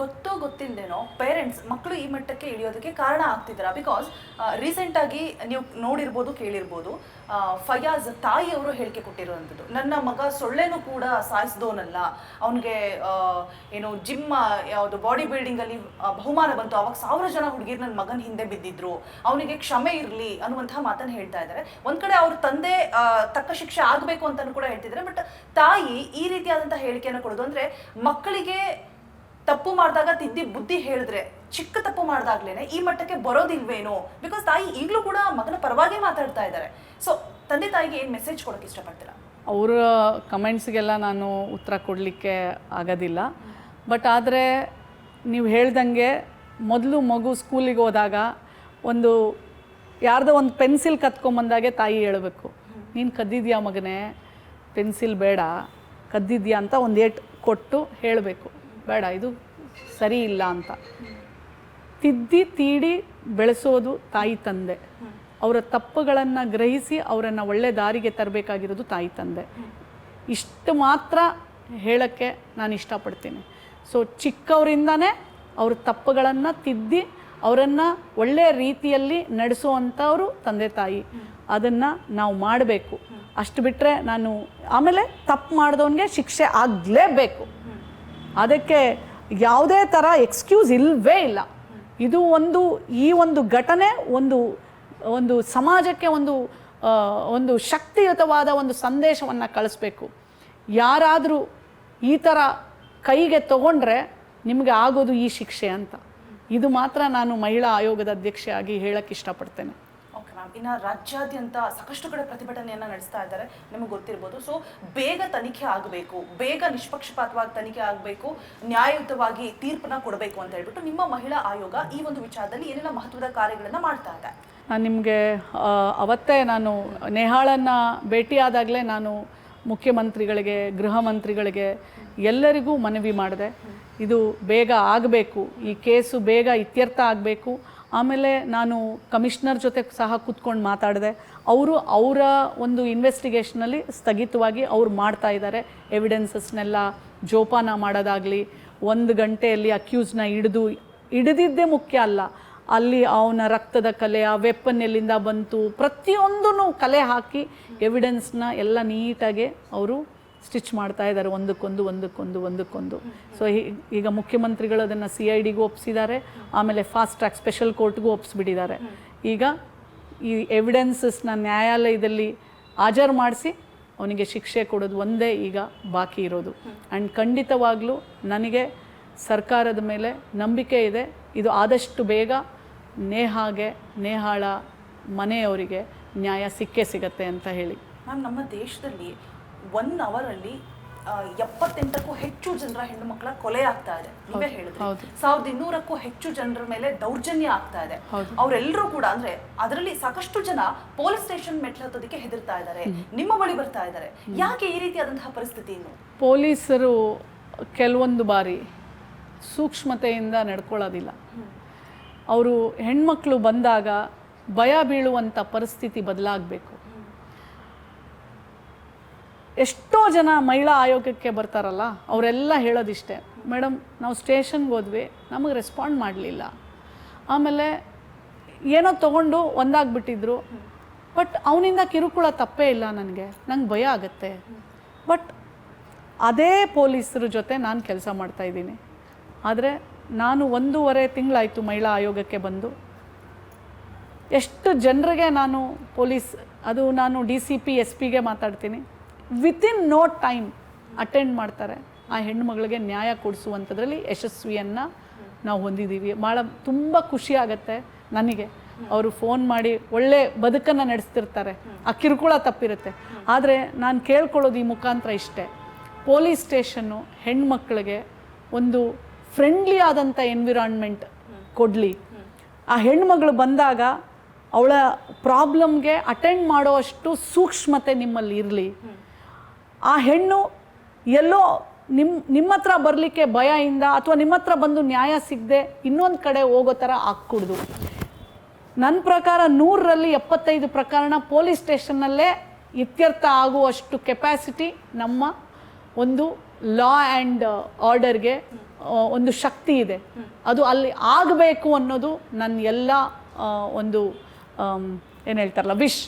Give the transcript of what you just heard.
ಗೊತ್ತೋ ಗೊತ್ತಿಲ್ಲದೇನೋ ಪೇರೆಂಟ್ಸ್ ಮಕ್ಕಳು ಈ ಮಟ್ಟಕ್ಕೆ ಇಳಿಯೋದಕ್ಕೆ ಕಾರಣ ಆಗ್ತಿದ್ದಾರೆ. ಬಿಕಾಸ್ ರೀಸೆಂಟ್ ಆಗಿ ನೀವು ನೋಡಿರ್ಬೋದು, ಕೇಳಿರ್ಬೋದು ಫಯಾಜ್ ಫಯಾಜ್ ತಾಯಿಯವರು ಹೇಳಿಕೆ ಕೊಟ್ಟಿರುವಂಥದ್ದು. ನನ್ನ ಮಗ ಸೊಳ್ಳೆನೂ ಕೂಡ ಸಾಯಿಸ್ದೋನಲ್ಲ. ಅವನಿಗೆ ಏನು ಜಿಮ್ಮ ಯಾವುದು ಬಾಡಿ ಬಿಲ್ಡಿಂಗಲ್ಲಿ ಬಹುಮಾನ ಬಂತು. ಅವಾಗ ಸಾವಿರ ಜನ ಹುಡುಗಿರು ನನ್ನ ಮಗನ ಹಿಂದೆ ಬಿದ್ದಿದ್ರು. ಅವನಿಗೆ ಕ್ಷಮೆ ಇರಲಿ ಅನ್ನುವಂತಹ ಮಾತನ್ನು ಹೇಳ್ತಾ ಇದ್ದಾರೆ. ಒಂದು ಕಡೆ ಅವ್ರ ತಂದೆ ತಕ್ಕ ಶಿಕ್ಷೆ ಆಗಬೇಕು ಅಂತಲೂ ಕೂಡ ಹೇಳ್ತಿದ್ದಾರೆ. ಬಟ್ ತಾಯಿ ಈ ರೀತಿಯಾದಂಥ ಹೇಳಿಕೆಯನ್ನು ಕೊಡೋದು ಅಂದರೆ ಮಕ್ಕಳಿಗೆ ತಪ್ಪು ಮಾಡಿದಾಗ ತಿದ್ದಿ ಬುದ್ಧಿ ಹೇಳಿದ್ರೆ, ಚಿಕ್ಕ ತಪ್ಪು ಮಾಡಿದಾಗ್ಲೇನೆ ಈ ಮಟ್ಟಕ್ಕೆ ಬರೋದಿಲ್ವೇನೋ? ಬಿಕಾಸ್ ತಾಯಿ ಈಗಲೂ ಕೂಡ ಮಗನ ಪರವಾಗಿ ಮಾತಾಡ್ತಾ ಇದ್ದಾರೆ. ಸೊ ತಂದೆ ತಾಯಿಗೆ ಏನು ಮೆಸೇಜ್ ಕೊಡೋಕೆ ಇಷ್ಟಪಡ್ತೀರಾ? ಅವರ ಕಮೆಂಟ್ಸ್ಗೆಲ್ಲ ನಾನು ಉತ್ತರ ಕೊಡಲಿಕ್ಕೆ ಆಗೋದಿಲ್ಲ. ಬಟ್ ಆದರೆ ನೀವು ಹೇಳ್ದಂಗೆ ಮೊದಲು ಮಗು ಸ್ಕೂಲಿಗೆ ಹೋದಾಗ ಒಂದು ಯಾರ್ದೋ ಒಂದು ಪೆನ್ಸಿಲ್ ಕತ್ಕೊಂಬಂದಾಗೆ ತಾಯಿ ಹೇಳಬೇಕು, ನೀನು ಕದ್ದಿದ್ಯಾ ಮಗನೇ? ಪೆನ್ಸಿಲ್ ಬೇಡ, ಕದ್ದಿದ್ಯಾ? ಅಂತ ಒಂದು ಏಟ್ ಕೊಟ್ಟು ಹೇಳಬೇಕು. ಬೇಡ, ಇದು ಸರಿ ಇಲ್ಲ ಅಂತ. ತಿದ್ದಿ, ತೀಡಿ ಬೆಳೆಸೋದು ತಾಯಿ ತಂದೆ. ಅವರ ತಪ್ಪುಗಳನ್ನು ಗ್ರಹಿಸಿ ಅವರನ್ನು ಒಳ್ಳೆ ದಾರಿಗೆ ತರಬೇಕಾಗಿರೋದು ತಾಯಿ ತಂದೆ. ಇಷ್ಟು ಮಾತ್ರ ಹೇಳೋಕ್ಕೆ ನಾನು ಇಷ್ಟಪಡ್ತೀನಿ. ಸೊ ಚಿಕ್ಕವರಿಂದನೇ ಅವ್ರ ತಪ್ಪುಗಳನ್ನು ತಿದ್ದಿ ಅವರನ್ನು ಒಳ್ಳೆಯ ರೀತಿಯಲ್ಲಿ ನಡೆಸುವಂಥವರು ತಂದೆ, ತಾಯಿ. ಅದನ್ನು ನಾವು ಮಾಡಬೇಕು. ಅಷ್ಟು ಬಿಟ್ಟರೆ ನಾನು ಆಮೇಲೆ ತಪ್ಪು ಮಾಡಿದವನಿಗೆ ಶಿಕ್ಷೆ ಆಗಲೇಬೇಕು. ಅದಕ್ಕೆ ಯಾವುದೇ ಥರ ಎಕ್ಸ್ಕ್ಯೂಸ್ ಇಲ್ಲವೇ ಇಲ್ಲ. ಇದು ಒಂದು, ಈ ಒಂದು ಘಟನೆ ಒಂದು ಒಂದು ಸಮಾಜಕ್ಕೆ ಒಂದು ಒಂದು ಶಕ್ತಿಯುತವಾದ ಒಂದು ಸಂದೇಶವನ್ನು ಕಳಿಸ್ಬೇಕು. ಯಾರಾದರೂ ಈ ಥರ ಕೈಗೆ ತಗೊಂಡ್ರೆ ನಿಮಗೆ ಆಗೋದು ಈ ಶಿಕ್ಷೆ ಅಂತ. ಇದು ಮಾತ್ರ ನಾನು ಮಹಿಳಾ ಆಯೋಗದ ಅಧ್ಯಕ್ಷೆಯಾಗಿ ಹೇಳಕ್ಕೆ ಇಷ್ಟಪಡ್ತೇನೆ. ಇನ್ನು ರಾಜ್ಯಾದ್ಯಂತ ಸಾಕಷ್ಟು ಕಡೆ ಪ್ರತಿಭಟನೆಯನ್ನು ನಡೆಸ್ತಾ ಇದ್ದಾರೆ, ನಿಮಗೆ ಗೊತ್ತಿರ್ಬೋದು. ಸೊ ಬೇಗ ತನಿಖೆ ಆಗಬೇಕು, ಬೇಗ ನಿಷ್ಪಕ್ಷಪಾತವಾಗಿ ತನಿಖೆ ಆಗಬೇಕು, ನ್ಯಾಯಯುತವಾಗಿ ತೀರ್ಪನ್ನ ಕೊಡಬೇಕು ಅಂತ ಹೇಳ್ಬಿಟ್ಟು ನಿಮ್ಮ ಮಹಿಳಾ ಆಯೋಗ ಈ ಒಂದು ವಿಚಾರದಲ್ಲಿ ಏನೆಲ್ಲ ಮಹತ್ವದ ಕಾರ್ಯಗಳನ್ನು ಮಾಡ್ತಾ ಇದೆ. ನಾನು ನಿಮಗೆ ಅವತ್ತೇ ನಾನು ನೇಹಾಳನ್ನು ಭೇಟಿಯಾದಾಗಲೇ ನಾನು ಮುಖ್ಯಮಂತ್ರಿಗಳಿಗೆ, ಗೃಹ ಮಂತ್ರಿಗಳಿಗೆ ಎಲ್ಲರಿಗೂ ಮನವಿ ಮಾಡಿದೆ. ಇದು ಬೇಗ ಆಗಬೇಕು, ಈ ಕೇಸು ಬೇಗ ಇತ್ಯರ್ಥ ಆಗಬೇಕು. ಆಮೇಲೆ ನಾನು ಕಮಿಷನರ್ ಜೊತೆ ಸಹ ಕೂತ್ಕೊಂಡು ಮಾತಾಡಿದೆ. ಅವರು ಅವರ ಒಂದು ಇನ್ವೆಸ್ಟಿಗೇಷನಲ್ಲಿ ಸ್ಥಗಿತವಾಗಿ ಅವ್ರು ಮಾಡ್ತಾ ಇದ್ದಾರೆ. ಎವಿಡೆನ್ಸಸ್ನೆಲ್ಲ ಜೋಪಾನ ಮಾಡೋದಾಗಲಿ, ಒಂದು ಗಂಟೆಯಲ್ಲಿ ಅಕ್ಯೂಸ್ನ ಹಿಡಿದು, ಹಿಡಿದಿದ್ದೇ ಮುಖ್ಯ ಅಲ್ಲ. ಅಲ್ಲಿ ಅವನ ರಕ್ತದ ಕಲೆ, ಆ ವೆಪ್ಪನ್ ಎಲ್ಲಿಂದ ಬಂತು ಪ್ರತಿಯೊಂದೂ ಕಲೆ ಹಾಕಿ ಎವಿಡೆನ್ಸ್ನ ಎಲ್ಲ ನೀಟಾಗಿ ಅವರು ಸ್ಟಿಚ್ ಮಾಡ್ತಾ ಇದ್ದಾರೆ ಒಂದಕ್ಕೊಂದು ಒಂದಕ್ಕೊಂದು ಒಂದಕ್ಕೊಂದು. ಸೊ ಈಗ ಮುಖ್ಯಮಂತ್ರಿಗಳು ಅದನ್ನು ಸಿ ಐ ಡಿಗೂ ಒಪ್ಪಿಸಿದ್ದಾರೆ ಆಮೇಲೆ ಫಾಸ್ಟ್ ಟ್ರ್ಯಾಕ್ ಸ್ಪೆಷಲ್ ಕೋರ್ಟ್ಗೂ ಒಪ್ಪಿಸ್ಬಿಟ್ಟಿದ್ದಾರೆ ಈಗ ಈ ಎವಿಡೆನ್ಸಸ್ನ ನ್ಯಾಯಾಲಯದಲ್ಲಿ ಹಾಜರು ಮಾಡಿಸಿ ಅವನಿಗೆ ಶಿಕ್ಷೆ ಕೊಡೋದು ಒಂದೇ ಈಗ ಬಾಕಿ ಇರೋದು. ಆ್ಯಂಡ್ ಖಂಡಿತವಾಗ್ಲೂ ನನಗೆ ಸರ್ಕಾರದ ಮೇಲೆ ನಂಬಿಕೆ ಇದೆ. ಇದು ಆದಷ್ಟು ಬೇಗ ನೇಹಾಗೆ, ನೇಹಾಳ ಮನೆಯವರಿಗೆ ನ್ಯಾಯ ಸಿಕ್ಕೇ ಸಿಗತ್ತೆ ಅಂತ ಹೇಳಿ. ಮ್ಯಾಮ್, ನಮ್ಮ ದೇಶದಲ್ಲಿ ಒನ್ ಅವರಲ್ಲಿ ಎಪ್ಪತ್ತೆಂಟಕ್ಕೂ ಹೆಚ್ಚು ಜನರ ಹೆಣ್ಣು ಮಕ್ಕಳ ಕೊಲೆ ಆಗ್ತಾ ಇದೆ. ನೀವೇ ಹೇಳಿದ್ರೆ. ಸಾವಿರದ ಇನ್ನೂರಕ್ಕೂ ಹೆಚ್ಚು ಜನರ ಮೇಲೆ ದೌರ್ಜನ್ಯ ಆಗ್ತಾ ಇದೆ. ಅವರೆಲ್ಲರೂ ಕೂಡ ಅಂದ್ರೆ ಅದರಲ್ಲಿ ಸಾಕಷ್ಟು ಜನ ಪೊಲೀಸ್ ಸ್ಟೇಷನ್ ಮೆಟ್ಲು ಹತ್ತೋದಕ್ಕೆ ಹೆದರ್ತಾ ಇದ್ದಾರೆ. ನಿಮ್ಮ ಬಳಿ ಬರ್ತಾ ಇದ್ದಾರೆ. ಯಾಕೆ ಈ ರೀತಿಯಾದಂತಹ ಪರಿಸ್ಥಿತಿ ಇನ್ನು? ಪೊಲೀಸರು ಕೆಲವೊಂದು ಬಾರಿ ಸೂಕ್ಷ್ಮತೆಯಿಂದ ನಡ್ಕೊಳ್ಳೋದಿಲ್ಲ. ಅವರು ಹೆಣ್ಮಕ್ಳು ಬಂದಾಗ ಭಯ ಬೀಳುವಂಥ ಪರಿಸ್ಥಿತಿ ಬದಲಾಗಬೇಕು. ಎಷ್ಟೋ ಜನ ಮಹಿಳಾ ಆಯೋಗಕ್ಕೆ ಬರ್ತಾರಲ್ಲ, ಅವರೆಲ್ಲ ಹೇಳೋದಿಷ್ಟೇ, ಮೇಡಮ್, ನಾವು ಸ್ಟೇಷನ್ಗೆ ಹೋದ್ವಿ, ನಮಗೆ ರೆಸ್ಪಾಂಡ್ ಮಾಡಲಿಲ್ಲ. ಆಮೇಲೆ ಏನೋ ತೊಗೊಂಡು ಒಂದಾಗ್ಬಿಟ್ಟಿದ್ರು. ಬಟ್ ಅವನಿಂದ ಕಿರುಕುಳ ತಪ್ಪೇ ಇಲ್ಲ ನನಗೆ, ನಂಗೆ ಭಯ ಆಗುತ್ತೆ. ಬಟ್ ಅದೇ ಪೊಲೀಸರ ಜೊತೆ ನಾನು ಕೆಲಸ ಮಾಡ್ತಾಯಿದ್ದೀನಿ ಆದರೆ ನಾನು ಒಂದೂವರೆ ತಿಂಗಳಾಯಿತು ಮಹಿಳಾ ಆಯೋಗಕ್ಕೆ ಬಂದು. ಎಷ್ಟು ಜನರಿಗೆ ನಾನು ಪೊಲೀಸ್, ಅದು ನಾನು ಡಿ ಸಿ ಪಿ, ಎಸ್ ಪಿಗೆ ಮಾತಾಡ್ತೀನಿ. ವಿತಿನ್ ನೋ ಟೈಮ್ ಅಟೆಂಡ್ ಮಾಡ್ತಾರೆ. ಆ ಹೆಣ್ಮಗಳಿಗೆ ನ್ಯಾಯ ಕೊಡಿಸುವಂಥದ್ರಲ್ಲಿ ಯಶಸ್ವಿಯನ್ನು ನಾವು ಹೊಂದಿದ್ದೀವಿ ಭಾಳ ತುಂಬ ಖುಷಿ ಆಗುತ್ತೆ ನನಗೆ. ಅವರು ಫೋನ್ ಮಾಡಿ ಒಳ್ಳೆ ಬದುಕನ್ನು ನಡೆಸ್ತಿರ್ತಾರೆ. ಆ ಕಿರುಕುಳ ತಪ್ಪಿರುತ್ತೆ. ಆದರೆ ನಾನು ಕೇಳ್ಕೊಳ್ಳೋದು ಈ ಮುಖಾಂತರ ಇಷ್ಟೇ. ಪೊಲೀಸ್ ಸ್ಟೇಷನ್ನು ಹೆಣ್ಮಕ್ಳಿಗೆ ಒಂದು ಫ್ರೆಂಡ್ಲಿ ಆದಂಥ ಎನ್ವಿರಾನ್ಮೆಂಟ್ ಕೊಡಲಿ. ಆ ಹೆಣ್ಮಗಳು ಬಂದಾಗ ಅವಳ ಪ್ರಾಬ್ಲಮ್ಗೆ ಅಟೆಂಡ್ ಮಾಡೋವಷ್ಟು ಸೂಕ್ಷ್ಮತೆ ನಿಮ್ಮಲ್ಲಿ ಇರಲಿ. ಆ ಹೆಣ್ಣು ಎಲ್ಲೋ ನಿಮ್ಮ ನಿಮ್ಮ ಹತ್ರ ಬರಲಿಕ್ಕೆ ಭಯದಿಂದ ಅಥವಾ ನಿಮ್ಮ ಹತ್ರ ಬಂದು ನ್ಯಾಯ ಸಿಗದೆ ಇನ್ನೊಂದು ಕಡೆ ಹೋಗೋ ಥರ ಹಾಕ್ಕೊಡ್ದು ನನ್ನ ಪ್ರಕಾರ ನೂರರಲ್ಲಿ ಎಪ್ಪತ್ತೈದು ಪ್ರಕರಣ ಪೊಲೀಸ್ ಸ್ಟೇಷನ್ನಲ್ಲೇ ಇತ್ಯರ್ಥ ಆಗುವಷ್ಟು ಕೆಪ್ಯಾಸಿಟಿ ನಮ್ಮ ಒಂದು ಲಾ ಆ್ಯಂಡ್ ಆರ್ಡರ್ಗೆ ಒಂದು ಶಕ್ತಿ ಇದೆ. ಅದು ಅಲ್ಲಿ ಆಗಬೇಕು ಅನ್ನೋದು ನನ್ನ ಎಲ್ಲ ಒಂದು ಏನು ಹೇಳ್ತಾರಲ್ಲ, ವಿಶ್.